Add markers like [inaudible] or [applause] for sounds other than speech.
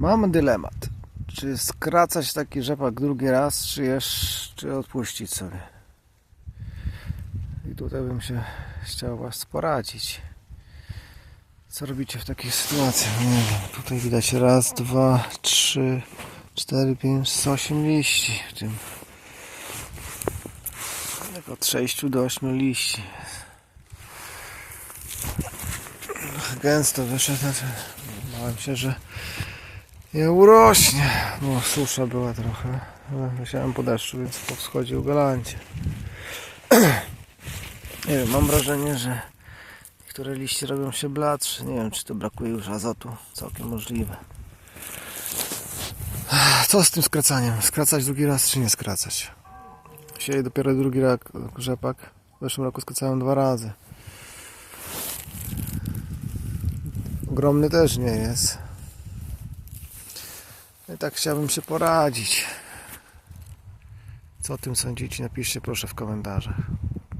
Mam dylemat. Czy skracać taki rzepak drugi raz, czy jeszcze odpuścić sobie? I tutaj bym się chciał Was poradzić. Co robicie w takiej sytuacji? Nie wiem. Tutaj widać raz, dwa, trzy, cztery, pięć, osiem liści w tym. Od sześciu do ośmiu liści. Gęsto wyszedł. znaczy, Bałem się, że nie urośnie, bo susza była trochę. Ale Musiałem po deszczu, więc po wschodzie u galancie. [clears throat] Nie wiem, mam wrażenie, że niektóre liście robią się bladsze. Nie wiem, czy to brakuje już azotu. Całkiem możliwe. Co z tym skracaniem? Skracać drugi raz, czy nie skracać? Sieję dopiero drugi rak, rzepak. W zeszłym roku skracałem dwa razy. Ogromny też nie jest. I tak chciałbym się poradzić. Co o tym sądzicie? Napiszcie proszę w komentarzach.